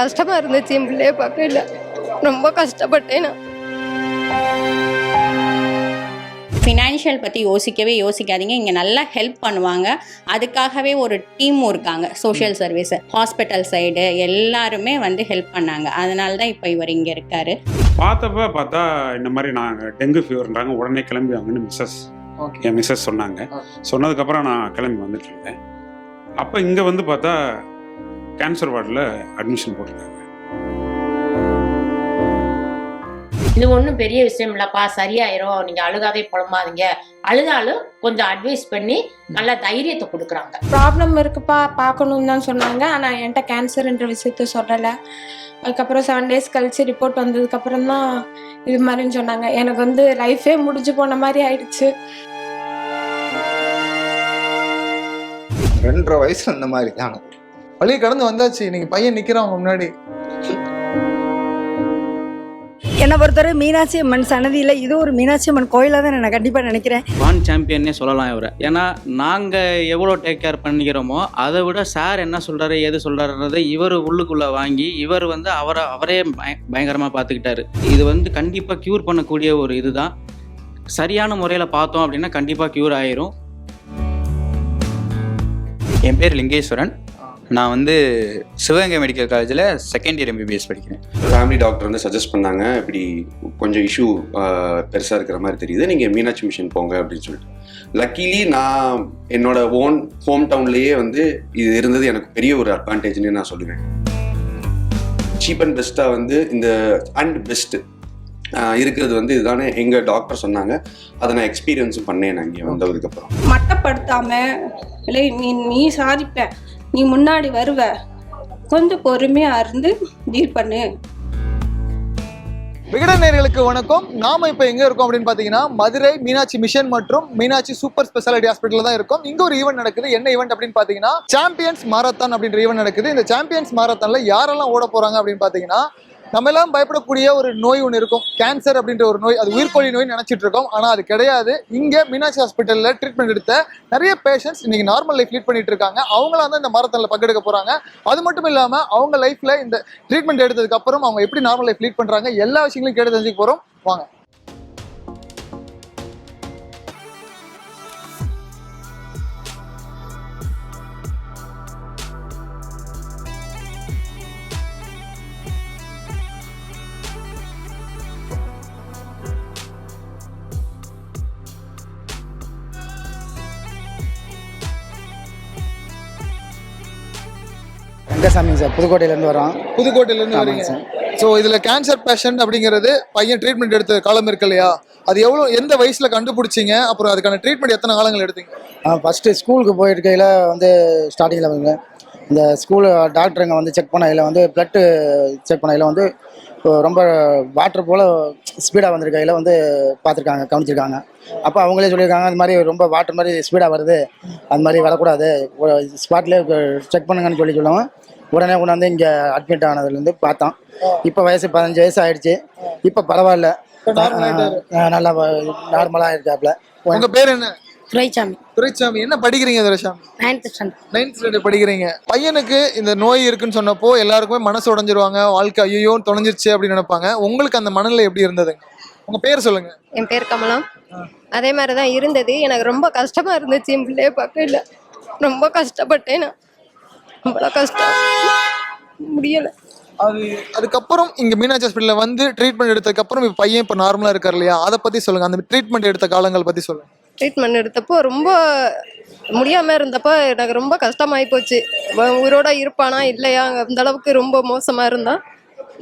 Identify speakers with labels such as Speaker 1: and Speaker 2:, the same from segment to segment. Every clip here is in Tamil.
Speaker 1: கஷ்டமாக இருந்துச்சு என் பிள்ளைய பார்க்கல ரொம்ப கஷ்டப்பட்டேன் நான்.
Speaker 2: ஃபினான்ஷியல் பற்றி யோசிக்கவே யோசிக்காதீங்க. இங்கே நல்லா ஹெல்ப் பண்ணுவாங்க. அதுக்காகவே ஒரு டீமும் இருக்காங்க சோஷியல் சர்வீஸ் ஹாஸ்பிட்டல் சைடு எல்லாருமே வந்து ஹெல்ப் பண்ணாங்க. அதனால தான் இப்போ இவர் இங்கே இருக்காரு.
Speaker 3: பார்த்தப்ப பார்த்தா இந்த மாதிரி நான் டெங்கு ஃபீவர்ன்றாங்க உடனே கிளம்பி வாங்கன்னு மிஸ்ஸஸ்
Speaker 4: ஓகே
Speaker 3: என் மிஸ்ஸஸ் சொன்னாங்க. சொன்னதுக்கப்புறம் நான் கிளம்பி வந்துட்டு இருந்தேன். அப்போ இங்கே வந்து பார்த்தா கேன்சர் வார்டில் அட்மிஷன் போட்டிருக்காங்க.
Speaker 5: இது ஒன்றும் பெரிய விஷயம் இல்லப்பா சரியாயிரும். நீங்க அழுகாதே புலம்பாதீங்க. அழுதாலும் கொஞ்சம் அட்வைஸ் பண்ணி நல்ல தைரியத்தை கொடுக்குறாங்க.
Speaker 6: ப்ராப்ளம் இருக்குப்பா. பார்க்கணுன்னு தான் சொன்னாங்க. ஆனால் என்கிட்ட கேன்சர்ன்ற விஷயத்த சொல்லலை. அதுக்கப்புறம் செவன் டேஸ் கழிச்சு ரிப்போர்ட் வந்ததுக்கப்புறம் தான் இது மாதிரின்னு சொன்னாங்க. எனக்கு வந்து லைஃபே முடிஞ்சு போன மாதிரி ஆயிடுச்சு.
Speaker 4: ரெண்டரை வயசுல இந்த மாதிரி தானே. வழியை கடந்து வந்தாச்சு. இன்னைக்கு பையன் நிக்கிறான் அவங்க முன்னாடி.
Speaker 7: என்னை பொறுத்தவரை மீனாட்சி அம்மன் சன்னதியில் இது ஒரு மீனாட்சி அம்மன் கோயிலாக தான் நான் கண்டிப்பாக நினைக்கிறேன்.
Speaker 8: வான் சாம்பியன்னே சொல்லலாம் இவரை. ஏன்னா நாங்கள் எவ்வளோ டேக் கேர் பண்ணிக்கிறோமோ அதை விட சார் என்ன சொல்கிறாரு எது சொல்கிறாருன்றதை இவர் உள்ளுக்குள்ளே வாங்கி இவர் வந்து அவரை அவரே பய பயங்கரமாக பார்த்துக்கிட்டாரு. இது வந்து கண்டிப்பாக க்யூர் பண்ணக்கூடிய ஒரு இதுதான். சரியான முறையில் பார்த்தோம் அப்படின்னா கண்டிப்பாக க்யூர் ஆயிரும்.
Speaker 9: என் பேர் லிங்கேஸ்வரன். நான் வந்து சிவகங்கை மெடிக்கல் காலேஜில் செகண்ட் இயர் எம்பிபிஎஸ் படிக்கிறேன்.
Speaker 10: ஃபேமிலி டாக்டர் வந்து சஜஸ்ட் பண்ணாங்க இப்படி கொஞ்சம் இஷ்யூ பெருசாக இருக்கிற மாதிரி தெரியுது நீங்கள் மீனாட்சி மிஷன் போங்க அப்படின்னு சொல்லிட்டு. லக்கிலி நான் என்னோட ஓன் ஹோம் டவுன்லேயே வந்து இது இருந்தது எனக்கு பெரிய ஒரு அட்வான்டேஜ்னு நான் சொல்லுவேன். சீப் அண்ட் பெஸ்ட்டாக வந்து இந்த அண்ட் பெஸ்ட்டு இருக்கிறது வந்து இதுதானே எங்கள் டாக்டர் சொன்னாங்க அதை நான் எக்ஸ்பீரியன்ஸும் பண்ணேன் நான் இங்கே வந்ததுக்கப்புறம்.
Speaker 6: மட்டப்படுத்தாம இல்லை நீ நீ சாதிப்ப. நீ முன்னாடி வருவ. கொஞ்சம் பொறுமையாக இருந்து டீல் பண்ணு.
Speaker 4: விகடநேர்களுக்கு வணக்கம். நாம இப்போ எங்க இருக்கோம் அப்படின்னு பாத்தீங்கன்னா மதுரை மீனாட்சி மிஷன் மற்றும் மீனாட்சி சூப்பர் ஸ்பெஷாலிட்டி ஹாஸ்பிட்டல் தான் இருக்கும். இங்க ஒரு ஈவெண்ட் நடக்குது. என்ன ஈவெண்ட் அப்படின்னு பாத்தீங்கன்னா சாம்பியன்ஸ் மாரத்தான் அப்படின்ற ஈவெண்ட் நடக்குது. இந்த சாம்பியன்ஸ் மாரத்தான்ல யாரெல்லாம் ஓட போறாங்க அப்படின்னு பாத்தீங்கன்னா நம்ம எல்லாம் பயப்படக்கூடிய ஒரு நோய் ஒன்று இருக்கும். கேன்சர் அப்படின்ற ஒரு நோய் அது உயிர்கொல்லி நோய் நினைச்சிட்டு இருக்கோம். ஆனா அது கிடையாது. இங்க மீனாட்சி ஹாஸ்பிட்டல்ல ட்ரீட்மெண்ட் எடுத்த நிறைய பேஷண்ட்ஸ் இன்னைக்கு நார்மல் லைஃப் லீட் பண்ணிட்டு இருக்காங்க. அவங்களா தான் இந்த மாரத்தான்ல பங்கெடுக்க போறாங்க. அது மட்டும் இல்லாம அவங்க லைஃப்ல இந்த ட்ரீட்மெண்ட் எடுத்ததுக்கு அப்புறம் அவங்க எப்படி நார்மல் லைஃப் லீட் பண்றாங்க எல்லா விஷயங்களும் கேட்டு தெரிஞ்சுக்க போறோம். வாங்க.
Speaker 11: ரங்கசாமிங்க சார். புதுக்கோட்டையிலேருந்து வரோம்
Speaker 4: புதுக்கோட்டையில இருந்து
Speaker 11: ஆமாங்க
Speaker 4: வரீங்க.
Speaker 11: சார்.
Speaker 4: ஸோ இதுல கேன்சர் பேஷண்ட் அப்படிங்கிறது பையன் ட்ரீட்மெண்ட் எடுத்த காலம் இருக்கு இல்லையா? அது எவ்வளவு எந்த வயசுல கண்டுபிடிச்சீங்க? அப்புறம் அதுக்கான ட்ரீட்மெண்ட் எத்தனை காலங்கள் எடுத்தீங்க?
Speaker 11: ஃபஸ்ட்டு ஸ்கூலுக்கு போயிருக்கையில் வந்து ஸ்டார்டிங்கில் வந்து இந்த ஸ்கூல் டாக்டருங்க வந்து செக் பண்ணையில் வந்து ப்ளட்டு செக் பண்ணையில் வந்து இப்போ ரொம்ப வாட்டர் போல் ஸ்பீடாக வந்திருக்கையில் வந்து பார்த்துருக்காங்க கவனிச்சிருக்காங்க. அப்போ அவங்களே சொல்லியிருக்காங்க அது மாதிரி ரொம்ப வாட்டர் மாதிரி ஸ்பீடாக வருது. அது மாதிரி வரக்கூடாது. ஸ்பாட்லேயே செக் பண்ணுங்கன்னு சொல்லி சொல்லுவோம் உடனே கொண்டாந்து இங்கே அட்மிட் ஆனதுலேருந்து பார்த்தோம். இப்போ வயசு பதினஞ்சு வயசு ஆயிடுச்சு. இப்போ பரவாயில்ல. நல்லா நார்மலாக இருக்காப்புல
Speaker 4: உங்க பேர் என்ன?
Speaker 7: துரைச்சாமி.
Speaker 4: துரைசாமி என்ன படிக்கிறீங்க Duraisamy
Speaker 7: ninth standard
Speaker 4: ninth standard படிக்கிறீங்க. பையனுக்கு இந்த நோய் இருக்குன்னு சொன்னப்போ எல்லாருக்குமே மனசு உடைஞ்சிருவாங்க. வாழ்க்கை ஐயோ தொலைஞ்சிருச்சு அப்படின்னு நினைப்பாங்க. உங்களுக்கு அந்த மனநிலை எப்படி இருந்ததுங்க உங்க பேர் சொல்லுங்க.
Speaker 1: என் பேர் கமலம். அதே மாதிரி தான் இருந்தது. எனக்கு ரொம்ப கஷ்டமாக இருந்துச்சு. என் பிள்ளைய பார்க்கல ரொம்ப கஷ்டப்பட்டேன் நான். அவ்வளோ கஷ்டம். முடியலை.
Speaker 4: அது அதுக்கப்புறம் இங்க மீனாட்சி ஹாஸ்பிட்டல்ல வந்து ட்ரீட்மெண்ட் எடுத்ததுக்கு அப்புறம் இப்ப பையன் இப்ப நார்மலா இருக்காரு இல்லையா? அதை பத்தி சொல்லுங்க. அந்த ட்ரீட்மெண்ட் எடுத்த காலங்கள் பத்தி சொல்லுங்க.
Speaker 1: ட்ரீட்மெண்ட் எடுத்தப்போ ரொம்ப முடியாமல் இருந்தப்போ எனக்கு ரொம்ப கஷ்டமாயி போச்சு. உயிரோட இருப்பானா இல்லையா? அந்த அளவுக்கு ரொம்ப மோசமாக இருந்தான்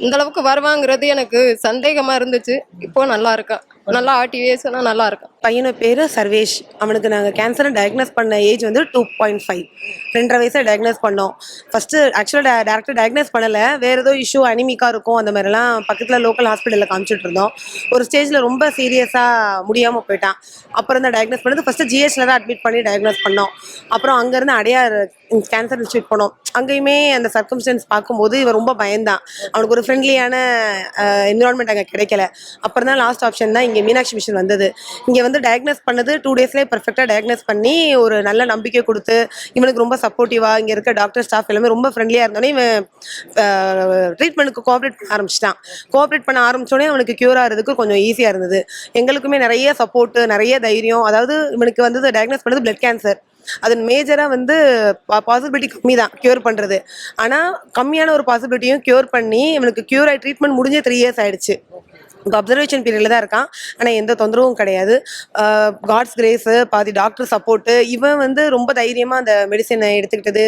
Speaker 1: இந்த அளவுக்கு வருவாங்கிறது எனக்கு சந்தேகமாக இருந்துச்சு. இப்போ நல்லா இருக்கான் நல்லா ஆட்டி வேசுனா நல்லா இருக்கான்
Speaker 12: பையனோட பேர் சர்வேஷ். அவனுக்கு நாங்கள் கேன்சரை டயக்னோஸ் பண்ண ஏஜ் வந்து டூ பாயிண்ட் ஃபைவ் ரெண்டரை வயசில் டயக்னோஸ் பண்ணோம். ஃபஸ்ட்டு ஆக்சுவலாக டேரக்டாக டயக்னோஸ் பண்ணலை. வேறு ஏதோ இஷ்யூ அனிமிக்காக இருக்கும். அந்த மாதிரிலாம் பக்கத்தில் லோக்கல் ஹாஸ்பிட்டலில் காமிச்சிட்டு இருந்தோம். ஒரு ஸ்டேஜில் ரொம்ப சீரியஸாக முடியாமல் போயிட்டான். அப்புறம் தான் டயக்னோஸ் பண்ணது. ஃபஸ்ட்டு ஜிஹெச்சில் தான் அட்மிட் பண்ணி டயக்னோஸ் பண்ணோம். அப்புறம் அங்கேருந்து அடையார் கேன்சர் இன்ஸ்டியூட் போனோம். அங்கேயுமே அந்த சர்க்கம்ஸ்டன்ஸ் பார்க்கும்போது இவன் ரொம்ப பயந்தான். அவனுக்கு ஒரு ஃப்ரெண்ட்லியான என்விரான்மெண்ட் அங்கே கிடைக்கல. அப்புறம் தான் லாஸ்ட் ஆப்ஷன் தான் இங்கே மீனாட்சி மிஷன் வந்தது. இங்கே வந்து வந்து டயக்னோஸ் பண்ணது டூ டேஸ்லேயே பர்ஃபெக்டாக டயக்னோஸ் பண்ணி ஒரு நல்ல நம்பிக்கை கொடுத்து இவனுக்கு ரொம்ப சப்போர்ட்டிவாக இங்கே இருக்க டாக்டர் ஸ்டாஃப் எல்லாமே ரொம்ப ஃப்ரெண்ட்லியாக இருந்தோடனே இவன் ட்ரீட்மெண்ட்டுக்கு கோஆப்ரேட் பண்ண ஆரம்பிச்சிட்டான். கோஆப்ரேட் பண்ண ஆரம்பிச்சோடனே அவனுக்கு க்யூர் ஆகிறதுக்கு கொஞ்சம் ஈஸியாக இருந்தது. எங்களுக்குமே நிறைய சப்போர்ட்டு நிறைய தைரியம். அதாவது இவனுக்கு வந்து டயக்னோஸ் பண்ணது பிளட் கேன்சர் அது மேஜராக வந்து பாசிபிலிட்டி கம்மி தான் க்யூர் பண்ணுறது ஆனால் கம்மியான ஒரு பாசிபிலிட்டியும் க்யூர் பண்ணி இவனுக்கு க்யூர் ஆகி ட்ரீட்மெண்ட் முடிஞ்சே த்ரீ இயர்ஸ் ஆயிடுச்சு. அப்சர்வேஷன் பீரியடில் தான் இருக்கான். ஆனால் எந்த தொந்தரவும் கிடையாது. காட்ஸ் கிரேஸு பாதி டாக்டர் சப்போர்ட்டு இவன் வந்து ரொம்ப தைரியமாக அந்த மெடிசனை எடுத்துக்கிட்டது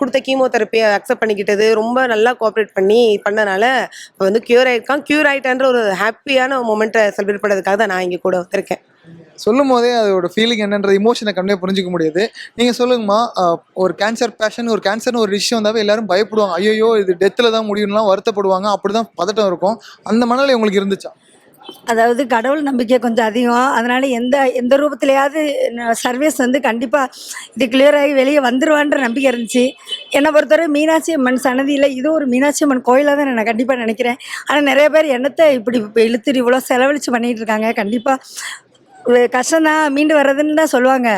Speaker 12: கொடுத்த கீமோதெரப்பியை அக்செப்ட் பண்ணிக்கிட்டது ரொம்ப நல்லா கோஆப்ரேட் பண்ணி பண்ணனால இப்போ வந்து க்யூர் ஆகிருக்கான் க்யூர் ஆகிட்டான்ற ஒரு ஹாப்பியான மூமெண்ட்டை செலிப்ரேட் பண்ணுறதுக்காக தான் நான் இங்கே கூட வந்திருக்கேன்.
Speaker 4: சொல்லும் போதே அதோட ஃபீலிங் என்னன்ற இமோஷனை கம்மியாக புரிஞ்சிக்க முடியுது. நீங்கள் சொல்லுங்கம்மா ஒரு கேன்சர் பேஷன் ஒரு கேன்சர்னு ஒரு விஷயம் வந்தாவே எல்லாரும் பயப்படுவாங்க. ஐயோ இது டெத்தில் தான் முடியும்லாம் வருத்தப்படுவாங்க. அப்படி தான் பதட்டம் இருக்கும். அந்த மனநிலை உங்களுக்கு இருந்துச்சா?
Speaker 7: அதாவது கடவுள் நம்பிக்கை கொஞ்சம் அதிகம். அதனால எந்த எந்த ரூபத்திலையாவது சர்வீஸ் வந்து கண்டிப்பாக இது கிளியர் ஆகி வெளியே வந்துடுவான்ற நம்பிக்கை இருந்துச்சு. என்னை பொறுத்தவரை மீனாட்சி அம்மன் சன்னதியில் இது ஒரு மீனாட்சி அம்மன் கோயிலாக தான் நான் கண்டிப்பாக நினைக்கிறேன். ஆனால் நிறைய பேர் என்னத்தை இப்படி இப்ப இழுத்துட்டு இவ்வளோ செலவழித்து பண்ணிகிட்டு இருக்காங்க. கண்டிப்பாக கஷ்டம்தான் மீண்டு வர்றதுன்னு தான் சொல்லுவாங்க.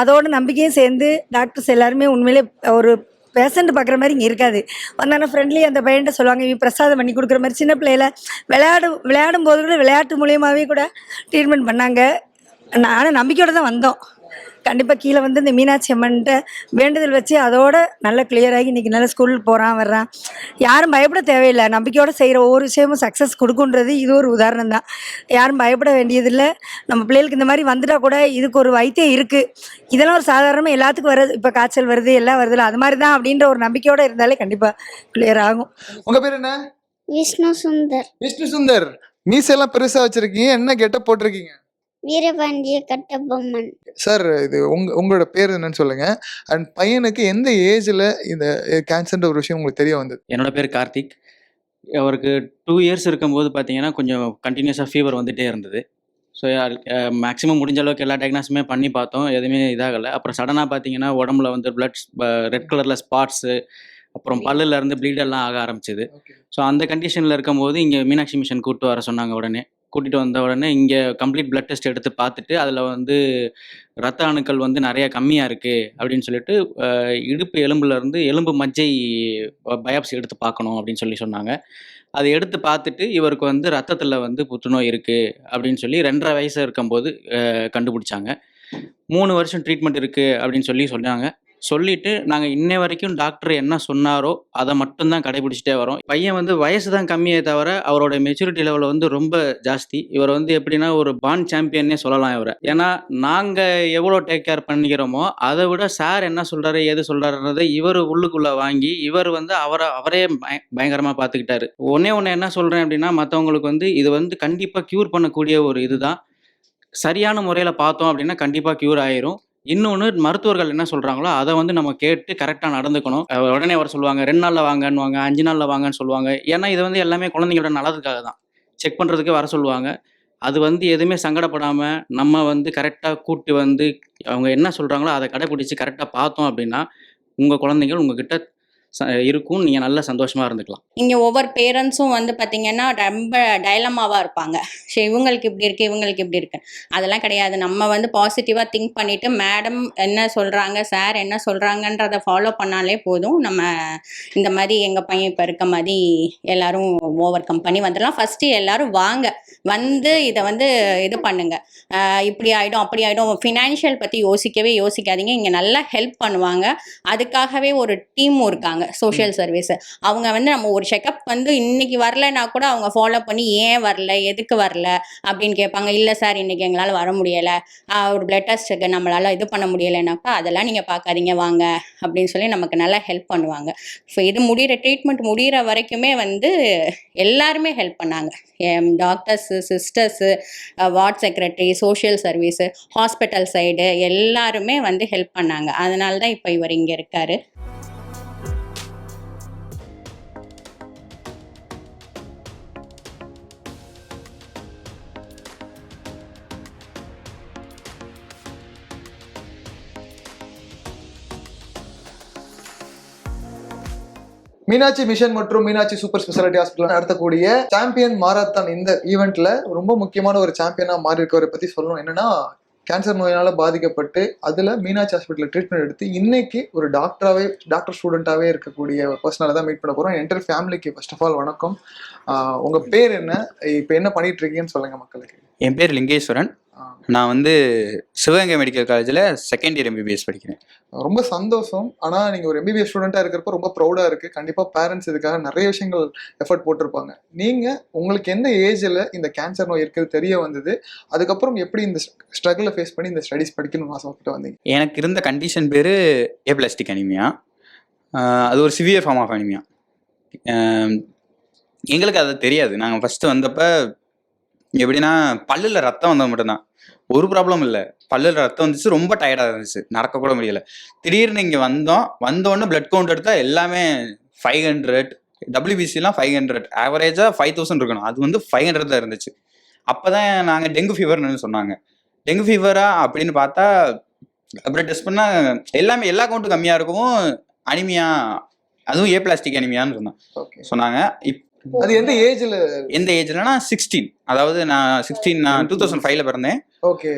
Speaker 7: அதோட நம்பிக்கையும் சேர்ந்து டாக்டர்ஸ் எல்லாருமே உண்மையிலே ஒரு பேஷண்ட் பார்க்குற மாதிரி இங்கே இருக்காது. வந்தான ஃப்ரெண்ட்லி அந்த பையன்ட்ட சொல்லுவாங்க இவன் பிரசாதம் பண்ணி கொடுக்குற மாதிரி. சின்ன பிள்ளையில விளையாடு விளையாடும் போது கூட விளையாட்டு மூலியமாகவே கூட ட்ரீட்மெண்ட் பண்ணாங்க. நானும் நம்பிக்கையோடு தான் வந்தோம். கண்டிப்பாக கீழே வந்து இந்த மீனாட்சி அம்மன்ட்ட வேண்டுதல் வச்சு அதோட நல்லா கிளியர் ஆகி இன்றைக்கி நல்ல ஸ்கூல் போகிறான் வர்றான். யாரும் பயப்பட தேவையில்லை. நம்பிக்கையோடு செய்கிற ஒவ்வொரு விஷயமும் சக்ஸஸ் கொடுக்குன்றது இது ஒரு உதாரணம் தான். யாரும் பயப்பட வேண்டியதில்லை. நம்ம பிள்ளைகளுக்கு இந்த மாதிரி வந்துட்டா கூட இதுக்கு ஒரு வைத்தியம் இருக்குது இதெல்லாம் ஒரு சாதாரணமாக எல்லாத்துக்கும் வருது. இப்போ காய்ச்சல் வருது எல்லாம் வருதுல்ல அது மாதிரி தான் அப்படின்ற ஒரு நம்பிக்கையோடு இருந்தாலே கண்டிப்பாக கிளியர் ஆகும்.
Speaker 4: உங்கள் பேர் என்ன?
Speaker 13: விஷ்ணு சுந்தர்.
Speaker 4: விஷ்ணு சுந்தர். மீசெல்லாம் பெருசாக வச்சுருக்கீங்க. என்ன கெட்டப் போட்டிருக்கீங்க?
Speaker 13: வீரபாண்டிய கட்டபொம்மன்.
Speaker 4: சார் இது உங்க உங்களோட பேர் என்னன்னு சொல்லுங்க. அண்ட் பையனுக்கு எந்த ஏஜ்ல இந்த கேன்சர்ன்ற ஒரு விஷயம் உங்களுக்கு தெரிய வந்தது?
Speaker 8: என்னோட பேர் கார்த்திக். அவருக்கு டூ இயர்ஸ் இருக்கும்போது பார்த்தீங்கன்னா கொஞ்சம் கண்டினியூஸாக ஃபீவர் வந்துகிட்டே இருந்தது. ஸோ மேக்ஸிமம் முடிஞ்ச அளவுக்கு எல்லா டயக்னாஸுமே பண்ணி பார்த்தோம். எதுவுமே இதாகலை. அப்புறம் சடனாக பார்த்தீங்கன்னா உடம்புல வந்து பிளட் ரெட் கலரில் ஸ்பாட்ஸு அப்புறம் பல்லுல இருந்து bleed எல்லாம் ஆக ஆரம்பிச்சது. ஸோ அந்த கண்டிஷனில் இருக்கும்போது இங்கே மீனாட்சி மிஷன் கூப்பிட்டு வர சொன்னாங்க உடனே. கூட்டிகிட்டு வந்த உடனே இங்கே கம்ப்ளீட் பிளட் டெஸ்ட் எடுத்து பார்த்துட்டு அதில் வந்து ரத்த அணுக்கள் வந்து நிறையா கம்மியாக இருக்குது அப்படின்னு சொல்லிட்டு இடுப்பு எலும்புலேருந்து எலும்பு மஜ்ஜை பயாப்சி எடுத்து பார்க்கணும் அப்படின்னு சொல்லி சொன்னாங்க. அதை எடுத்து பார்த்துட்டு இவருக்கு வந்து ரத்தத்தில் வந்து புற்றுநோய் இருக்குது அப்படின்னு சொல்லி ரெண்டரை வயசு இருக்கும்போது கண்டுபிடிச்சாங்க. மூணு வருஷம் ட்ரீட்மெண்ட் இருக்குது அப்படின்னு சொல்லி சொன்னாங்க. சொல்லிட்டு நாங்கள் இன்ன வரைக்கும் டாக்டர் என்ன சொன்னாரோ அதை மட்டும்தான் கடைபிடிச்சிட்டே வரோம். பையன் வந்து வயசு தான் கம்மியே தவிர அவரோட மெச்சூரிட்டி லெவலில் வந்து ரொம்ப ஜாஸ்தி. இவர் வந்து எப்படின்னா ஒரு பான் சாம்பியன்னே சொல்லலாம் இவரை. ஏன்னா நாங்கள் எவ்வளோ டேக் கேர் பண்ணிக்கிறோமோ அதை விட சார் என்ன சொல்கிறாரு எது சொல்கிறாருன்றதை இவர் உள்ளுக்குள்ளே வாங்கி இவர் வந்து அவரை அவரே பய பயங்கரமாக பார்த்துக்கிட்டாரு. ஒன்றே ஒன்று என்ன சொல்கிறேன் அப்படின்னா மற்றவங்களுக்கு வந்து இது வந்து கண்டிப்பாக க்யூர் பண்ணக்கூடிய ஒரு இதுதான். சரியான முறையில் பார்த்தோம் அப்படின்னா கண்டிப்பாக க்யூர் ஆயிரும். இன்னொன்று மருத்துவர்கள் என்ன சொல்கிறாங்களோ அதை வந்து நம்ம கேட்டு கரெக்டாக நடந்துக்கணும். உடனே வர சொல்லுவாங்க ரெண்டு நாளில் வாங்கன்னுவாங்க அஞ்சு நாளில் வாங்கன்னு சொல்லுவாங்க. ஏன்னா இது வந்து எல்லாமே குழந்தைங்களோட நல்லதுக்காக தான். செக் பண்ணுறதுக்கு வர சொல்லுவாங்க. அது வந்து எதுவுமே சங்கடப்படாமல் நம்ம வந்து கரெக்டாக கூட்டி வந்து அவங்க என்ன சொல்கிறாங்களோ அதை கடைப்பிடிச்சி கரெக்டாக பார்த்தோம் அப்படின்னா உங்கள் குழந்தைகள் உங்ககிட்ட இருக்கும். நீங்கள் நல்லா சந்தோஷமாக இருந்துக்கலாம்.
Speaker 2: இங்கே ஒவ்வொரு பேரண்ட்ஸும் வந்து பார்த்தீங்கன்னா ரொம்ப டைலமாவாக இருப்பாங்க. சரி இவங்களுக்கு இப்படி இருக்குது இவங்களுக்கு இப்படி இருக்கு. அதெல்லாம் கிடையாது. நம்ம வந்து பாசிட்டிவாக திங்க் பண்ணிவிட்டு மேடம் என்ன சொல்கிறாங்க சார் என்ன சொல்கிறாங்கன்றதை ஃபாலோ பண்ணாலே போதும். நம்ம இந்த மாதிரி எங்கள் பையன் இப்போ இருக்க மாதிரி எல்லாரும் ஓவர் கம் பண்ணி வந்துடலாம். ஃபஸ்ட்டு எல்லாரும் வாங்க. வந்து இதை வந்து இது பண்ணுங்க. இப்படி ஆகிடும் அப்படி ஆகிடும் ஃபினான்ஷியல் பற்றி யோசிக்கவே யோசிக்காதீங்க. இங்கே நல்லா ஹெல்ப் பண்ணுவாங்க. அதுக்காகவே ஒரு டீமும் இருக்காங்க. சோஷியல் சர்வீஸ் அவங்க வந்து நம்ம ஒரு செக்கப் வந்து இன்னைக்கு வரலைன்னா கூட அவங்க ஃபாலோ பண்ணி ஏன் வரல எதுக்கு வரல அப்படின்னு கேட்பாங்க. இல்லை சார் இன்னைக்கு எங்களால் வர முடியலை. ஒரு பிளட் டெஸ்ட்டுக்கு நம்மளால் இது பண்ண முடியலைனாக்கா அதெல்லாம் நீங்கள் பார்க்காதீங்க வாங்க அப்படின்னு சொல்லி நமக்கு நல்லா ஹெல்ப் பண்ணுவாங்க. ஸோ இது முடிகிற ட்ரீட்மெண்ட் முடிகிற வரைக்குமே வந்து எல்லாருமே ஹெல்ப் பண்ணாங்க. Doctors sisters ward secretary social service hospital side எல்லாருமே வந்து ஹெல்ப் பண்ணாங்க. அதனால தான் இப்போ இவர் இங்கே இருக்காரு.
Speaker 4: மீனாட்சி மிஷன் மற்றும் மீனாட்சி சூப்பர் ஸ்பெஷாலிட்டி ஹாஸ்பிட்டல் நடத்தக்கூடிய சாம்பியன் மாரத்தான் இந்த ஈவெண்ட்ல ரொம்ப முக்கியமான ஒரு சாம்பியனா மாறி இருக்கவரை பத்தி சொல்லணும். என்னன்னா கேன்சர் நோயினால பாதிக்கப்பட்டு அதுல மீனாட்சி ஹாஸ்பிட்டல் ட்ரீட்மெண்ட் எடுத்து இன்னைக்கு ஒரு டாக்டராகவே டாக்டர் ஸ்டூடெண்ட்டாகவே இருக்கக்கூடிய ஒரு பர்சனால தான் மீட் பண்ண போறோம். என்டர் ஃபேமிலிக்கு ஃபர்ஸ்ட் ஆஃப் ஆல் வணக்கம். உங்கள் உங்க பேர் என்ன? இப்போ என்ன பண்ணிட்டு இருக்கீங்கன்னு சொல்லுங்க மக்களுக்கு.
Speaker 9: என் பேர் லிங்கேஸ்வரன். நான் வந்து சிவகங்கை மெடிக்கல் காலேஜில் செகண்ட் இயர் எம்பிபிஎஸ் படிக்கிறேன்.
Speaker 4: ரொம்ப சந்தோஷம். ஆனா நீங்க ஒரு எம்பிபிஎஸ் ஸ்டூடெண்டா இருக்கிறப்ப ரொம்ப ப்ரௌடா இருக்கு. கண்டிப்பா பேரண்ட்ஸ் இதுக்காக நிறைய விஷயங்கள் எஃபர்ட் போட்டிருப்பாங்க. நீங்க உங்களுக்கு எந்த ஏஜ்ல இந்த கேன்சர் நோய் இருக்கிறது தெரிய வந்தது? அதுக்கப்புறம் எப்படி இந்த ஸ்ட்ரகிளை ஃபேஸ் பண்ணி இந்த ஸ்டடிஸ் படிக்கணும்னு ஆசைப்பட்டு வந்தீங்க?
Speaker 9: எனக்கு இருந்த கண்டிஷன் பேர் ஏபிளாஸ்டிக் அனிமியா அது ஒரு சிவியர் ஃபார்ம் ஆஃப் அனிமியா எங்களுக்கு அது தெரியாது. நாங்கள் ஃபஸ்ட்டு வந்தப்ப எப்படின்னா பல்லில் ரத்தம் வந்தால் மட்டும்தான். ஒரு ப்ராப்ளம் இல்லை. பல்லில் ரத்தம் வந்துச்சு ரொம்ப டயர்டாக இருந்துச்சு. நடக்க கூட முடியல. திடீர்னு இங்கே வந்தோம். வந்தோடனே பிளட் கவுண்ட் எடுத்தால் எல்லாமே ஃபைவ் ஹண்ட்ரட் டபிள்யூபிசிலாம் ஃபைவ் ஹண்ட்ரட் ஆவரேஜாக ஃபைவ் தௌசண்ட் இருக்கணும். அது வந்து ஃபைவ் ஹண்ட்ரட் தான் இருந்துச்சு. அப்போ தான் நாங்கள் டெங்கு ஃபீவர்னு சொன்னாங்க. டெங்கு ஃபீவரா அப்படின்னு பார்த்தா அப்புறம் டெஸ்ட் பண்ணால் எல்லாமே எல்லா கவுண்ட்டும் கம்மியாக இருக்கவும் அனிமியா அதுவும் ஏ பிளாஸ்டிக் அனிமியான்னு சொன்னாங்க. சொன்னாங்க. இப்
Speaker 4: அது எந்த ஏஜ்ல?
Speaker 9: எந்த ஏஜ்லனா சிக்ஸ்டீன் அதாவது நான் சிக்ஸ்டீன் நான் டூ தௌசண்ட் ஃபைவ்ல பிறந்தேன்.
Speaker 4: ஓகே.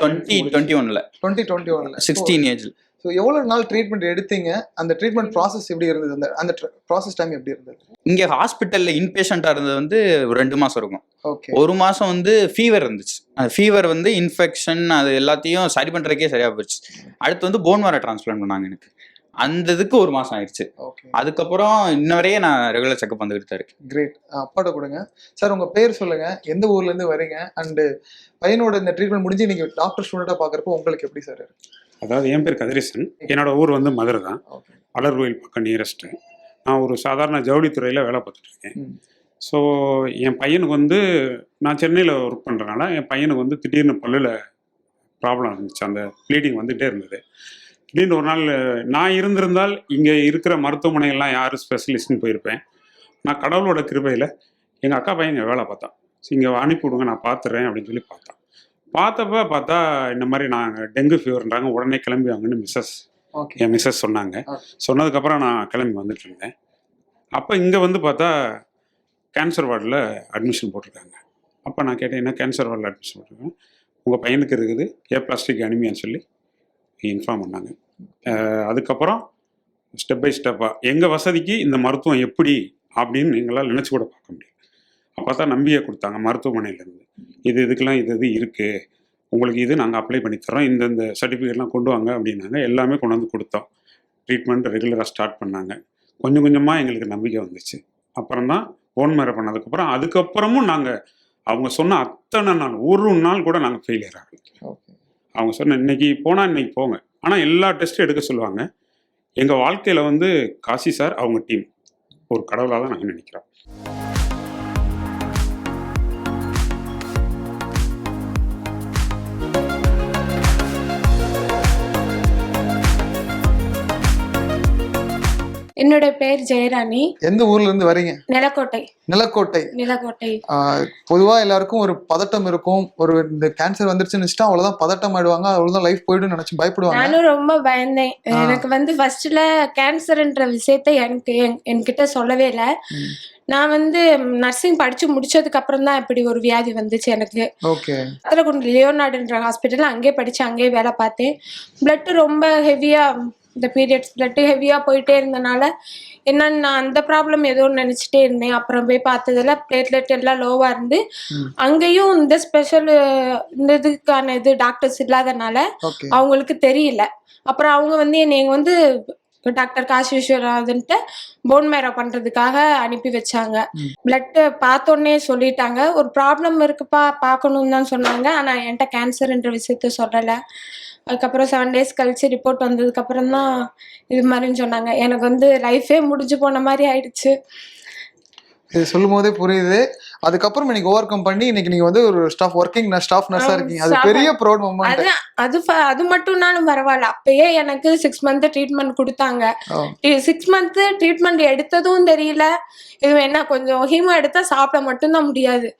Speaker 9: டுவெண்ட்டி டுவெண்ட்டி ஒன்ல
Speaker 4: டுவெண்ட்டி டுவெண்ட்டி ஒன்ல
Speaker 9: சிக்ஸ்டீன் ஏஜ்
Speaker 4: ஸோ எவ்வளவு நாள் ட்ரீட்மெண்ட் எடுத்தீங்க? அந்த ட்ரீட்மெண்ட் ப்ராசஸ் எப்படி இருந்தது? அந்த அந்த ப்ராசஸ் டைம் எப்படி இருந்தது?
Speaker 9: இங்கே ஹாஸ்பிட்டலில் இன்பேஷண்ட்டாக இருந்தது வந்து ஒரு ரெண்டு மாதம் இருக்கும்.
Speaker 4: ஓகே.
Speaker 9: ஒரு மாதம் வந்து ஃபீவர் இருந்துச்சு. அந்த ஃபீவர் வந்து இன்ஃபெக்ஷன் அது எல்லாத்தையும் சரி பண்ணுறதுக்கே சரியாக போச்சு. அடுத்து வந்து போன் மேரோ டிரான்ஸ்பிளான்ட் பண்ணாங்க எனக்கு. அந்த இதுக்கு ஒரு மாதம் ஆயிடுச்சு.
Speaker 4: ஓகே.
Speaker 9: அதுக்கப்புறம் இன்ன வரையே நான் ரெகுலர் செக்அப் வந்துகிட்டு தான் இருக்கேன்.
Speaker 4: கிரேட் அப்பாட்ட கொடுங்க. சார் உங்க பேர் சொல்லுங்க. எந்த ஊர்ல இருந்து வரீங்க? அண்ட் பையனோட இந்த ட்ரீட்மெண்ட் முடிஞ்சு நீங்க டாக்டர் ஸ்டூடெண்டா பாக்குறப்போ உங்களுக்கு எப்படி சார்
Speaker 3: அதாவது என் பேர் கதிரேசன். என்னோட ஊர் வந்து மதுரை தான். அலர்கோயில் பக்கம் நியரஸ்ட்டு நான் ஒரு சாதாரண ஜவுளித்துறையில் வேலை பார்த்துட்டு இருக்கேன். ஸோ என் பையனுக்கு வந்து நான் சென்னையில் ஒர்க் பண்ணுறனால என் பையனுக்கு வந்து திடீர்னு பல்லில் ப்ராப்ளம் இருந்துச்சு அந்த ப்ளீடிங் வந்துகிட்டே இருந்தது. திடீர்னு ஒரு நாள் நான் இருந்திருந்தால் இங்கே இருக்கிற மருத்துவமனைகள்லாம் யார் ஸ்பெஷலிஸ்ட்னு போயிருப்பேன். நான் கடவுளோட கிருபையில் எங்கள் அக்கா பையன் இங்கே வேலை பார்த்தான். இங்கே அனுப்பி விடுங்க நான் பார்த்துறேன் அப்படின்னு சொல்லி பார்த்தான். பார்த்தப்ப பார்த்தா இந்த மாதிரி நாங்கள் டெங்கு ஃபீவர்ன்றாங்க உடனே கிளம்பி வாங்கன்னு மிஸ்ஸஸ் என் மிஸ்ஸஸ் சொன்னாங்க. சொன்னதுக்கப்புறம் நான் கிளம்பி வந்துட்டு இருந்தேன். அப்போ இங்கே வந்து பார்த்தா கேன்சர் வார்டில் அட்மிஷன் போட்டிருக்காங்க. அப்போ நான் கேட்டேன் என்ன கேன்சர் வார்டில் அட்மிஷன் போட்டிருக்காங்க? உங்கள் பையனுக்கு இருக்குது ஏ பிளாஸ்டிக் அனிமியான்னு சொல்லி இன்ஃபார்ம் பண்ணாங்க. அதுக்கப்புறம் ஸ்டெப் பை ஸ்டெப்பாக எங்கள் வசதிக்கு இந்த மருத்துவம் எப்படி அப்படின்னு எங்களால் நினச்சி கூட பார்க்க முடியும் அப்போ தான் நம்பிக்கை கொடுத்தாங்க மருத்துவமனையிலேருந்து. இது இதுக்கெல்லாம் இது இது இருக்குது உங்களுக்கு இது நாங்கள் அப்ளை பண்ணி தரோம் இந்த இந்த சர்டிஃபிகேட்லாம் கொண்டு வாங்க அப்படின்னாங்க. எல்லாமே கொண்டு வந்து கொடுத்தோம். ட்ரீட்மெண்ட் ரெகுலராக ஸ்டார்ட் பண்ணாங்க. கொஞ்சம் கொஞ்சமாக எங்களுக்கு நம்பிக்கை வந்துச்சு. அப்புறம் தான் ஓன் மேரை பண்ணதுக்கப்புறம் அதுக்கப்புறமும் நாங்கள் அவங்க சொன்ன அத்தனை நாள் ஒரு நாள் கூட நாங்கள் ஃபெயிலியர் ஆகல. அவங்க சொன்ன இன்னைக்கு போனால் இன்னைக்கு போங்க. ஆனால் எல்லா டெஸ்ட்டும் எடுக்க சொல்லுவாங்க. எங்கள் வாழ்க்கையில் வந்து காசி சார் அவங்க டீம் ஒரு கடவுளாக தான் நாங்கள் நினைக்கிறோம்
Speaker 6: என்னோட பேர் ஜெயராணி.
Speaker 4: எந்த ஊர்ல இருந்து வரீங்க?
Speaker 6: நிலக்கோட்டை.
Speaker 4: நிலக்கோட்டை.
Speaker 6: நிலக்கோட்டை.
Speaker 4: பொதுவா எல்லாருக்கும் ஒரு பதட்டம் இருக்கும். ஒரு இந்த கேன்சர் வந்துருச்சுன்னு அவ்வளவுதான் பதட்டம் ஆயிடுவாங்க. அவ்வளவுதான் லைஃப் போயிடும் நினைச்சு பயப்படுவாங்க.
Speaker 6: நானும் ரொம்ப பயந்தேன். எனக்கு வந்து ஃபர்ஸ்ட்ல கேன்சர்ன்ற விஷயத்த எனக்கு என்- என்கிட்ட சொல்லவே இல்லை. நான் வந்து நர்சிங் படிச்சு முடிச்சதுக்கு அப்புறம் தான் இப்படி ஒரு வியாதி வந்துச்சு எனக்கு.
Speaker 4: ஓகே.
Speaker 6: பத்திரக்குண்டு லியோனார்டுன்ற ஹாஸ்பிட்டல் அங்கேயே படிச்சு அங்கேயே வேலை பார்த்தேன். பிளட் ரொம்ப ஹெவியா இந்த பீரியட்ஸ் பிளட் ஹெவியா போயிட்டே இருந்தனால என்னன்னு நான் அந்த ப்ராப்ளம் ஏதோ நினைச்சிட்டே இருந்தேன். அப்புறம் போய் பார்த்ததுல பிளேட்லெட் எல்லாம் லோவா இருந்து. அங்கேயும் இந்த ஸ்பெஷல் இந்த இதுக்கான இது டாக்டர்ஸ் இல்லாதனால அவங்களுக்கு தெரியல. அப்புறம் அவங்க வந்து என்னை வந்து டாக்டர் காசி விஸ்வநாதன்ட்டு போன் மேரோ பண்றதுக்காக அனுப்பி வச்சாங்க. பிளட் பார்த்தோன்னே சொல்லிட்டாங்க. ஒரு ப்ராப்ளம் இருக்குப்பா பார்க்கணும்னு தான் சொன்னாங்க. ஆனா என்கிட்ட கேன்சர்ன்ற விஷயத்த சொல்லலை. அதுக்கப்புறம் செவன் டேஸ் கழிச்சு ரிப்போர்ட் வந்ததுக்கு அப்புறம் தான் இது மாதிரின்னு சொன்னாங்க. எனக்கு வந்து லைஃபே முடிஞ்சு போன மாதிரி ஆயிடுச்சு.
Speaker 4: இது சொல்லும் போதே புரியுது. அதுக்கப்புறம் இன்னைக்கு ஓவர் கம் பண்ணி இன்னைக்கு நீங்க வந்து ஒரு ஸ்டாஃப் ஒர்க்கிங் ஸ்டாஃப் நர்ஸா இருக்கீங்க. அது பெரிய ப்ரௌட் மூமெண்ட்
Speaker 6: அது அது மட்டும்னாலும் பரவாயில்ல. அப்பயே எனக்கு சிக்ஸ் மந்த் ட்ரீட்மெண்ட் கொடுத்தாங்க. சிக்ஸ் மந்த் ட்ரீட்மெண்ட் எடுத்ததும் தெரியல. இது என்ன கொஞ்சம் ஹீமோ எடுத்தா சாப்பிட மட்டும்தான் முடியாது.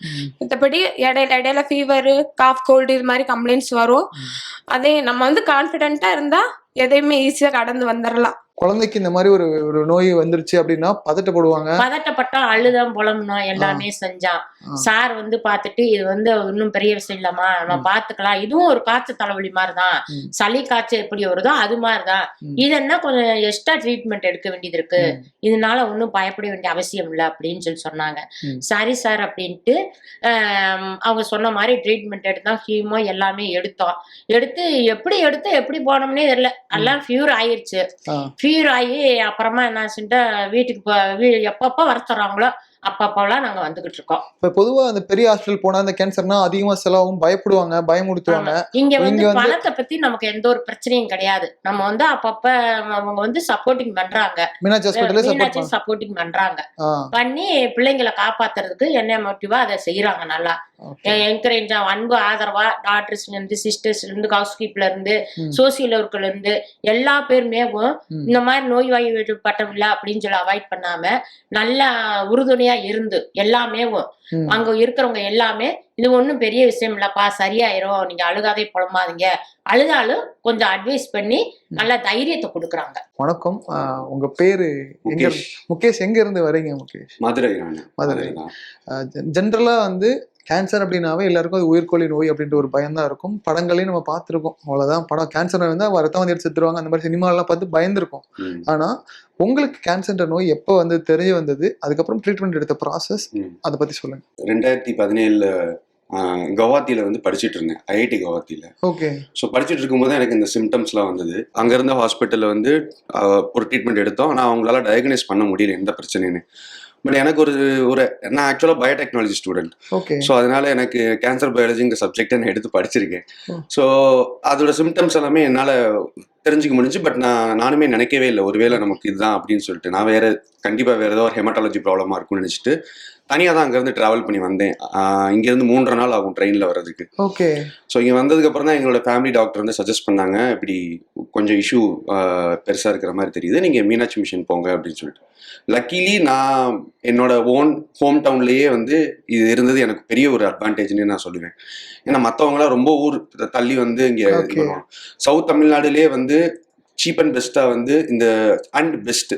Speaker 6: மற்றபடி இடையில இடையில ஃபீவரு காஃப் கோல்டு இது மாதிரி கம்ப்ளைண்ட்ஸ் வரும். அதே நம்ம வந்து கான்ஃபிடென்ட்டா இருந்தா எதையுமே ஈஸியா கடந்து வந்துடலாம்
Speaker 4: குழந்தைக்கு இந்த மாதிரி ஒரு ஒரு நோய் வந்துருச்சு அப்படின்னா பதட்டப்படுவாங்க.
Speaker 5: பதட்டப்பட்டா அழுதான் புலம்பணும் எல்லாமே செஞ்சான்
Speaker 4: ஆ.
Speaker 5: சார் வந்து பார்த்துட்டு இது வந்து இன்னும் பெரிய விஷயம் இல்லம்மா நம்ம பாத்துக்கலாம் இதுவும் ஒரு காய்ச்சல் தலைவலி மாதிரிதான். சளி காய்ச்சல் எப்படி வருதோ அது மாதிரிதான்
Speaker 4: ம்.
Speaker 5: இது என்ன கொஞ்சம் எக்ஸ்ட்ரா ட்ரீட்மெண்ட் எடுக்க வேண்டியது இருக்கு. இதனால ஒன்றும் பயப்பட வேண்டிய அவசியம் இல்லை அப்படின்னு சொல்லி சொன்னாங்க. சரி சார் அப்படின்ட்டு அவங்க சொன்ன மாதிரி ட்ரீட்மெண்ட் எடுத்தோம் ஹீமோ எல்லாமே எடுத்தோம் எடுத்து எப்படி எடுத்து எப்படி போனோம்னே தெரியல எல்லாம் ஃபியூர் ஆயிருச்சு
Speaker 4: ஆ.
Speaker 5: ஃபீவர் ஆகி அப்புறமா என்ன செஞ்சுட்டு வீட்டுக்கு எப்பப்போ வர சொல்றாங்களோ அப்பப்போலாம் நாங்க வந்துகிட்டு இருக்கோம்.
Speaker 4: இப்ப பொதுவா அந்த பெரிய ஹாஸ்பிட்டல் போனா அந்த கேன்சர்னா அதிகமா செலவும் பயப்படுவாங்க பயமுடுத்துவாங்க
Speaker 5: இங்க வந்து பணத்தை பத்தி நமக்கு எந்த ஒரு பிரச்சனையும் கிடையாது. நம்ம வந்து அப்பப்ப அவங்க வந்து சப்போர்ட்டிங் பண்றாங்க.
Speaker 4: மீனாட்சி ஹாஸ்பிட்டலே
Speaker 5: சப்போர்ட்டிங் பண்றாங்க. பண்ணி பிள்ளைங்களை காப்பாத்துறதுக்கு என்ன மோட்டிவா அதை செய்யறாங்க நல்லா. என்கரேஜா அன்பு ஆதரவா டாக்டர்ஸ்ல இருந்து சிஸ்டர்ஸ்ல இருந்து ஹவுஸ் கீப்ல இருந்து. சோசியல் ஒர்க்ல இருந்து எல்லா பேருமேவும்
Speaker 4: ம்.
Speaker 5: இந்த மாதிரி நோய்வாய்ப்பட்டவில்லை அப்படின்னு சொல்லி அவாய்ட் பண்ணாம நல்லா உறுதுணையா இருந்து எல்லாமேவும்
Speaker 4: ம்.
Speaker 5: அங்க இருக்கிறவங்க எல்லாமே இது ஒண்ணும் பெரிய விஷயம் இல்லப்பா சரியாயிரும் நீங்க அழுகாதே புலம்பாதீங்க. அழுதாலும் கொஞ்சம் அட்வைஸ் பண்ணி நல்ல தைரியத்தை கொடுக்குறாங்க.
Speaker 4: வணக்கம். உங்க பேரு எங்க
Speaker 10: முகேஷ்.
Speaker 4: எங்க இருந்து வரீங்க முகேஷ்?
Speaker 10: மதுரை நான்.
Speaker 4: மதுரை. ஜென்ரலா வந்து கேன்சர் அப்படின்னாவே எல்லாருக்கும் அது உயிர்கொல்லி நோய் அப்படின்ற ஒரு பயம் தான் இருக்கும். படங்களையும் நம்ம பார்த்துருக்கோம். அவ்வளவுதான். படம் கேன்சர் நோய் வந்து ரத்தம் வந்து செத்துருவாங்க. அந்த மாதிரி சினிமாலாம் பார்த்து பயந்துருக்கும்.
Speaker 10: ம்.
Speaker 4: ஆனா உங்களுக்கு கேன்சர்ன்ற நோய் எப்போ வந்து தெரிய வந்தது? அதுக்கப்புறம் ட்ரீட்மெண்ட் எடுத்த ப்ராசஸ். அதை பத்தி சொல்லுங்க.
Speaker 10: ரெண்டாயிரத்தி பதினேழுல கவாத்தியில வந்து படிச்சிட்டு இருந்தேன். IIT கவாத்தியில
Speaker 4: okay.
Speaker 10: ஸோ படிச்சுட்டு இருக்கும்போது எனக்கு இந்த சிம்டம்ஸ்லாம் வந்தது. அங்கே இருந்த ஹாஸ்பிட்டலில் வந்து ஒரு ட்ரீட்மெண்ட் எடுத்தோம். ஆனால் அவங்களால டயக்னைஸ் பண்ண முடியல. எந்த பிரச்சனைன்னு. பட் எனக்கு ஒரு ஒரு நான் ஆக்சுவலாக பயோடெக்னாலஜி ஸ்டூடெண்ட்
Speaker 4: ஓகே
Speaker 10: ஸோ அதனால எனக்கு கேன்சர் பயாலஜிங்கிற சப்ஜெக்டை நான் எடுத்து படிச்சிருக்கேன். ஸோ அதோட சிம்டம்ஸ் எல்லாமே என்னால் தெரிஞ்சுக்க முடிஞ்சு பட் நான் நானுமே நினைக்கவே இல்லை. ஒருவேளை நமக்கு இதுதான் அப்படின்னு சொல்லிட்டு. நான் வேற கண்டிப்பாக வேற ஏதோ ஒரு ஹெமட்டாலஜி ப்ராப்ளமாக இருக்கும்னு நினச்சிட்டு தனியாக தான் அங்கேருந்து ட்ராவல் பண்ணி வந்தேன். இங்கேருந்து மூன்றரை நாள் ஆகும் ட்ரெயினில் வர்றதுக்கு.
Speaker 4: ஓகே
Speaker 10: ஸோ இங்கே வந்ததுக்கப்புறம் தான் எங்களோட ஃபேமிலி டாக்டர் வந்து சஜஸ்ட் பண்ணாங்க. இப்படி கொஞ்சம் இஷ்யூ பெருசாக இருக்கிற மாதிரி தெரியுது. நீங்கள் மீனாட்சி மிஷன் போங்க அப்படின்னு சொல்லிட்டு. லக்கிலி நான் என்னோட ஓன் ஹோம் டவுன்லேயே வந்து இது இருந்தது எனக்கு பெரிய ஒரு அட்வான்டேஜ்னு நான் சொல்லுவேன். ஏன்னா மற்றவங்களாம் ரொம்ப ஊர் தள்ளி வந்து இங்கே. சவுத் தமிழ்நாடுலேயே வந்து சீப் அண்ட் பெஸ்ட்டாக வந்து இந்த அண்ட் பெஸ்ட்டு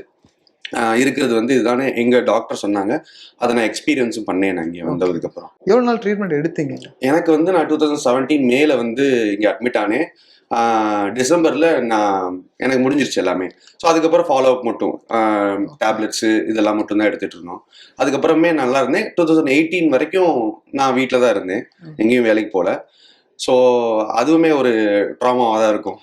Speaker 10: இருக்கிறது வந்து இதுதானே எங்கள் டாக்டர் சொன்னாங்க. அதை நான் எக்ஸ்பீரியன்ஸும் பண்ணேன் நான் இங்கே வந்ததுக்கப்புறம்.
Speaker 4: எவ்வளவு நாள் ட்ரீட்மெண்ட் எடுத்தீங்க?
Speaker 10: எனக்கு வந்து நான் டூ தௌசண்ட் செவன்டீன் மேல வந்து இங்கே அட்மிட் ஆனேன். டிசம்பரில் நான் எனக்கு முடிஞ்சிருச்சு எல்லாமே. ஸோ அதுக்கப்புறம் ஃபாலோ அப் மட்டும் டேப்லெட்ஸு இதெல்லாம் மட்டும் தான் எடுத்துகிட்டு இருந்தோம். அதுக்கப்புறமே நல்லா இருந்தேன். டூ தௌசண்ட் எயிட்டீன் வரைக்கும் நான் வீட்டில் தான் இருந்தேன். எங்கேயும் வேலைக்கு போகல ஸோ அதுவுமே ஒரு ட்ராமாவாக தான் இருக்கும்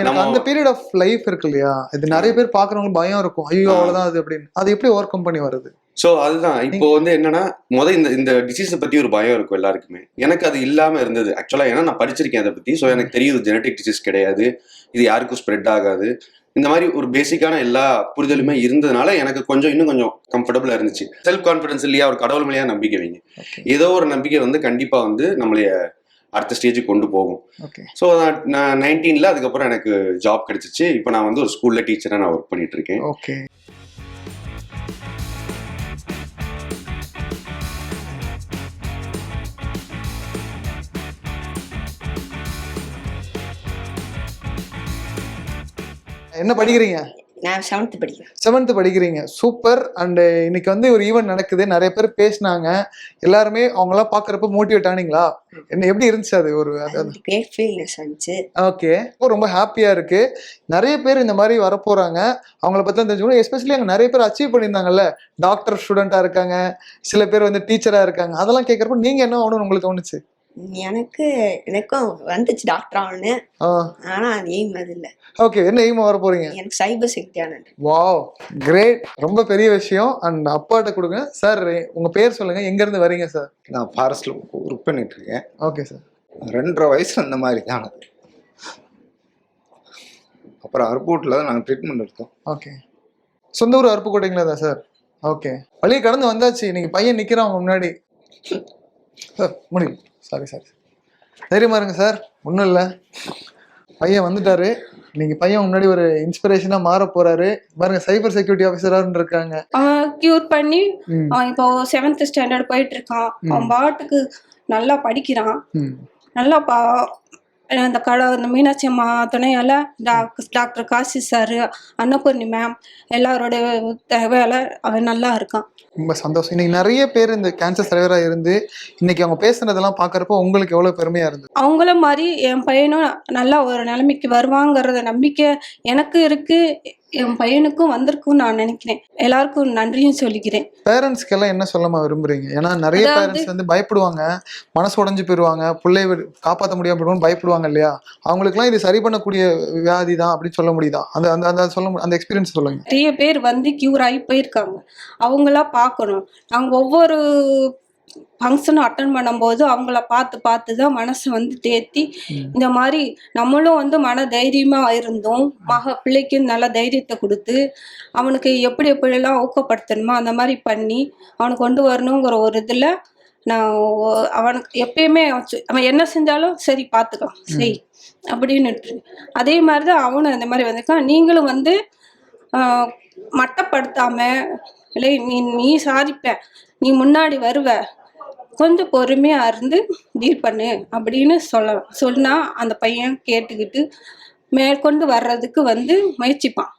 Speaker 4: எனக்கு அந்த பீரியட் ஆஃப் லைஃப் இருக்கு இல்லையா? இது நிறைய பேர் பாக்குறவங்களுக்கு பயம் இருக்கும். ஐயோ
Speaker 10: ஆ.
Speaker 4: அவ்வளவுதான் அது அப்படின்னு. அது எப்படி ஓவர் கம் பண்ணி வருது?
Speaker 10: ஸோ அதுதான். இப்போ வந்து என்னன்னா முத இந்த இந்த டிசீஸை பத்தி ஒரு பயம் இருக்கும் எல்லாருக்குமே. எனக்கு அது இல்லாம இருந்தது. ஆக்சுவலா ஏன்னா நான் படிச்சிருக்கேன் அதை பத்தி. ஸோ எனக்கு தெரியுது ஜெனடிக் டிசீஸ் கிடையாது. இது யாருக்கும் ஸ்ப்ரெட் ஆகாது. இந்த மாதிரி ஒரு பேசிக்கான எல்லா புரிதலுமே இருந்ததுனால எனக்கு கொஞ்சம் இன்னும் கொஞ்சம் கம்ஃபர்டபுளா இருந்துச்சு. செல்ஃப் கான்ஃபிடன்ஸ் இல்லையா? ஒரு கடவுள் மேலேயா நம்பிக்கை வைங்க. ஏதோ ஒரு நம்பிக்கை வந்து கண்டிப்பா வந்து நம்மளைய அடுத்த ஸ்டேஜுக்கு கொண்டு போகும்.
Speaker 4: ஓகே
Speaker 10: ஸோ நான் நைன்டீன்ல அதுக்கப்புறம் எனக்கு ஜாப் கிடைச்சிச்சு. இப்போ நான் வந்து ஒரு ஸ்கூல்ல டீச்சரா நான் ஒர்க் பண்ணிட்டு இருக்கேன்.
Speaker 4: ஓகே என்ன படிக்கிறீங்க?
Speaker 14: நான் செவன்த் படிக்கிறேன்.
Speaker 4: செவன்த் படிக்கிறீங்க. சூப்பர் அண்ட் இன்னைக்கு வந்து ஒரு ஈவெண்ட் நடக்குது. நிறைய பேர் பேசினாங்க. எல்லாருமே அவங்களாம் பாக்குறப்ப மோட்டிவேட் ஆனீங்களா? என்ன எப்படி இருந்துச்சு அது ஒரு
Speaker 14: கிரேட் ஃபீல்னஸ்
Speaker 4: ஓகே ரொம்ப ஹாப்பியா இருக்கு. நிறைய பேர் இந்த மாதிரி வரப்போறாங்க அவங்கள பத்தி தெரிஞ்சுக்கணும். எஸ்பெஷலி அங்க நிறைய பேர் அச்சீவ் பண்ணியிருந்தாங்கல்ல. டாக்டர் ஸ்டூடெண்டா இருக்காங்க. சில பேர் வந்து டீச்சரா இருக்காங்க. அதெல்லாம் கேட்கறப்ப நீங்க என்ன ஆகணும்னு உங்களுக்கு தோணுச்சு?
Speaker 14: எனக்கு எனக்கும் வந்துச்சு டாக்டர் ஆகணும்னு. ஆனா அது எய்ம் அது இல்லை.
Speaker 4: ஓகே என்ன எய்மா வர போறீங்க?
Speaker 14: எனக்கு சைபர் செக்யூரிட்டியான
Speaker 4: வாவ் கிரேட் ரொம்ப பெரிய விஷயம். அண்ட் அப்பாட்ட கொடுங்க. சார் உங்க பேர் சொல்லுங்க. எங்க இருந்து வரீங்க சார்
Speaker 15: நான் ஃபாரஸ்ட்ல ஒர்க் பண்ணிட்டு இருக்கேன்
Speaker 4: ஓகே சார்
Speaker 15: ரெண்டரை வயசுல இந்த மாதிரி தான் அப்புறம் அர்பூட்டில் தான் நாங்கள் ட்ரீட்மெண்ட் எடுத்தோம்.
Speaker 4: ஓகே சொந்த ஊர் அருப்புக்கோட்டைங்களா தான் சார் ஓகே வழியை கடந்து வந்தாச்சு. இன்னைக்கு பையன் நிக்கிறான் உங்க முன்னாடி. சார் முடியும். சாரி சாரி தைரியமா இருங்க சார் ஒன்றும் இல்லை. பையன் வந்துட்டாரு. இன்னைக்கு பையன் முன்னாடி ஒரு இன்ஸ்பிரேஷனா மாற போறாரு. பாருங்க சைபர் செக்யூரிட்டி ஆஃபீஸராக இருக்காங்க.
Speaker 16: அவன் க்யூர் பண்ணி. அவன் இப்போ செவன்த் ஸ்டாண்டர்ட் போயிட்டு இருக்கான். அவன் பாட்டுக்கு நல்லா படிக்கிறான். நல்லா பா அந்த கடை அந்த மீனாட்சி அம்மா துணையால் doc doctor Kasi sir Annapoorni ma'am எல்லாரோட தேவையால் அவன் நல்லா இருக்கான்
Speaker 4: ரொம்ப சந்தோஷம். இன்னைக்கு நிறைய பேர் இந்த கேன்சர் சர்வரா இருந்து இன்னைக்கு அவங்க பேசுனதெல்லாம் பார்க்கறப்போ உங்களுக்கு எவ்வளவு பெருமையா இருந்தது?
Speaker 16: அவங்கள மாதிரி என் பையனும் நல்லா ஒரு நிலைமைக்கு வருவாங்கிறத நம்பிக்கை எனக்கு இருக்கு. என் பையனுக்கும் வந்திருக்கும்னு நான் நினைக்கிறேன். எல்லாருக்கும் நன்றியும் சொல்லிக்கிறேன்.
Speaker 4: பேரண்ட்ஸ்க்கு எல்லாம் என்ன சொல்லமா விரும்புறீங்க? ஏன்னா நிறைய பேரண்ட்ஸ் வந்து பயப்படுவாங்க. மனசு உடைஞ்சு போயிடுவாங்க பிள்ளைய காப்பாத்த முடியாம போயிடுவோம்னு பயப்படுவாங்க இல்லையா? அவங்களுக்குலாம் இது சரி பண்ணக்கூடிய வியாதி தான் அப்படின்னு சொல்ல முடியுதா? அந்த அந்த அந்த சொல்ல அந்த எக்ஸ்பீரியன்ஸ் சொல்லுங்க.
Speaker 16: நிறைய பேர் வந்து கியூர் ஆகி போயிருக்காங்க. அவங்களா பார்க்கணும். நாங்கள் ஒவ்வொரு ஃபங்க்ஷனும் அட்டன் பண்ணும்போது அவங்கள பார்த்து பார்த்து தான் மனசை வந்து தேத்தி இந்த மாதிரி நம்மளும் வந்து மன தைரியமாக இருந்தோம். மக பிள்ளைக்கு நல்ல தைரியத்தை கொடுத்து அவனுக்கு எப்படி எப்படியெல்லாம் ஊக்கப்படுத்தணுமோ அந்த மாதிரி பண்ணி அவனை கொண்டு வரணுங்கிற ஒரு இதில் நான் அவனுக்கு எப்பயுமே அவன் என்ன செஞ்சாலும் சரி பார்த்துக்கலாம் செய் அப்படின்னு அதே மாதிரி தான் அவனும் அந்த மாதிரி வந்திருக்கான். நீங்களும் வந்து ஆஹ், மட்டப்படுத்தாம இல்லை நீ நீ சாதிப்ப நீ முன்னாடி வருவ. கொஞ்சம் பொறுமையா இருந்து டீல் பண்ணு அப்படின்னு சொல்ல சொன்னா அந்த பையன் கேட்டுக்கிட்டு மேற்கொண்டு வர்றதுக்கு வந்து முயற்சிப்பான்.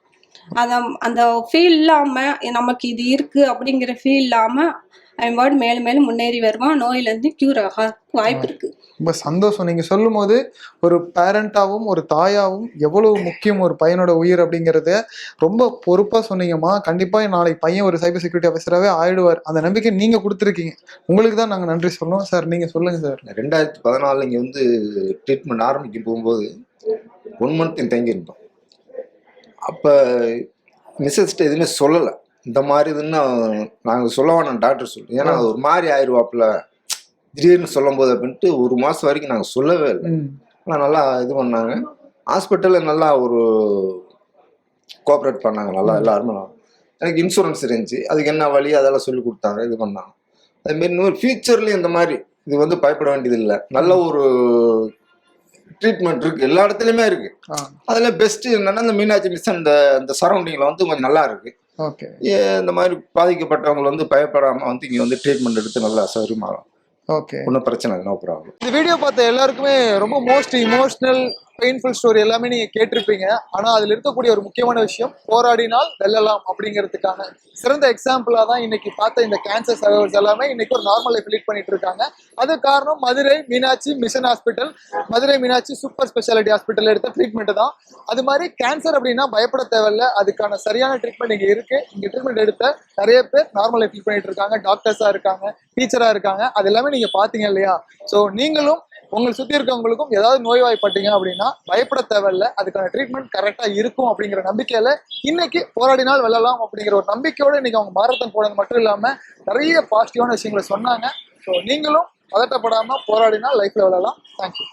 Speaker 16: அத அந்த ஃபீல் இல்லாம நமக்கு இது இருக்கு அப்படிங்கிற ஃபீல் இல்லாம அவன் மேலும் மேலும் முன்னேறி வருவான் நோயிலேருந்து க்யூர் ஆக வாய்ப்பு இருக்கு.
Speaker 4: ரொம்ப சந்தோஷம். நீங்க சொல்லும் போது ஒரு பேரண்டாவும் ஒரு தாயாவும் எவ்வளவு முக்கியம் ஒரு பையனோட உயிர் அப்படிங்கறத ரொம்ப பொறுப்பா சொன்னீங்கம்மா. கண்டிப்பா நாளைக்கு பையன் ஒரு சைபர் செக்யூரிட்டி ஆஃபீஸராகவே ஆயிடுவார். அந்த நம்பிக்கை நீங்க கொடுத்துருக்கீங்க. உங்களுக்கு தான் நாங்க நன்றி சொல்லணும். சார் நீங்க சொல்லுங்க சார்.
Speaker 15: ரெண்டாயிரத்தி பதினாலில் இங்கே வந்து ட்ரீட்மெண்ட் ஆரம்பிக்க போகும்போது ஒன் மந்த் தங்கியிருந்தோம். அப்போ மிஸ்ஸஸ்ட்டு எதுவுமே சொல்லலை. இந்த மாதிரி இதுன்னு நாங்கள் சொல்ல வேணாம் டாக்டர் சொல்லி. ஏன்னா அது ஒரு மாதிரி ஆயிடுவாப்புல திடீர்னு சொல்லும்போது அப்படின்ட்டு ஒரு மாதம் வரைக்கும் நாங்கள் சொல்லவே இல்லை. ஆனால் நல்லா இது பண்ணாங்க. ஹாஸ்பிட்டலில் நல்லா ஒரு கோஆப்ரேட் பண்ணாங்க. நல்லா எல்லாருமே. எனக்கு இன்சூரன்ஸ் இருந்துச்சு. அதுக்கு என்ன வழி? அதெல்லாம் சொல்லி கொடுத்தாங்க. இது பண்ணாங்க. அதுமாரி இன்னொரு ஃபியூச்சர்லேயும் இந்த மாதிரி இது வந்து பயப்பட வேண்டியது இல்லை நல்ல ஒரு ட்ரீட்மெண்ட் இருக்கு. எல்லா இடத்துலையுமே இருக்கு. அதுல பெஸ்ட் என்னன்னா இந்த மீனாட்சி மிஷன் இந்த இந்த சரௌண்டிங்ல வந்து கொஞ்சம் நல்லா இருக்கு.
Speaker 4: ஓகே.
Speaker 15: இந்த மாதிரி பாதிக்கப்பட்டவங்க வந்து பயப்படாம வந்து இங்க வந்து ட்ரீட்மெண்ட் எடுத்து நல்லா சௌரியமாகும்
Speaker 4: ஓகே.
Speaker 15: ஒன்றும் பிரச்சனை இல்லை நோ ப்ராப்ளம்
Speaker 4: இந்த வீடியோ பார்த்த எல்லாருக்குமே ரொம்ப மோஸ்ட் இமோஷனல் பெயின்ஃபுல் ஸ்டோரி எல்லாமே நீங்க கேட்டிருப்பீங்க. ஆனா அதுல இருக்கக்கூடிய ஒரு முக்கியமான விஷயம் போராடினால் வெல்லலாம் அப்படிங்கிறதுக்கான சிறந்த எக்ஸாம்பிளா தான் இன்னைக்கு பார்த்த இந்த கேன்சர் சர்வர்ஸ் எல்லாமே இன்னைக்கு ஒரு நார்மல் லைஃப் லீட் பண்ணிட்டு இருக்காங்க. அது காரணம் Madurai Meenakshi mission hospital Madurai Meenakshi super speciality hospital எடுத்த ட்ரீட்மெண்ட் தான். அது மாதிரி கேன்சர் அப்படின்னா பயப்பட தேவையில்ல. அதுக்கான சரியான ட்ரீட்மெண்ட் இங்க இருக்கு. இங்க ட்ரீட்மெண்ட் எடுத்த நிறைய பேர் நார்மல் லைஃப் லீட் பண்ணிட்டு இருக்காங்க. டாக்டர்ஸா இருக்காங்க டீச்சரா இருக்காங்க. அது எல்லாமே நீங்க பாத்தீங்க இல்லையா? ஸோ நீங்களும் உங்களை சுத்தி இருக்கவங்களுக்கும் ஏதாவது நோய்வாய்ப்பட்டீங்க அப்படின்னா பயப்பட தேவையில்ல. அதுக்கான ட்ரீட்மெண்ட் கரெக்டா இருக்கும் அப்படிங்கிற நம்பிக்கையில இன்னைக்கு போராடினால் வெல்லலாம் அப்படிங்கிற ஒரு நம்பிக்கையோட இன்னைக்கு அவங்க மாரத்தான் போனது மட்டும் இல்லாம நிறைய பாசிட்டிவான விஷயங்களை சொன்னாங்க. ஸோ நீங்களும் பதட்டப்படாம போராடினால் லைஃப்ல வெல்லலாம் தேங்க்யூ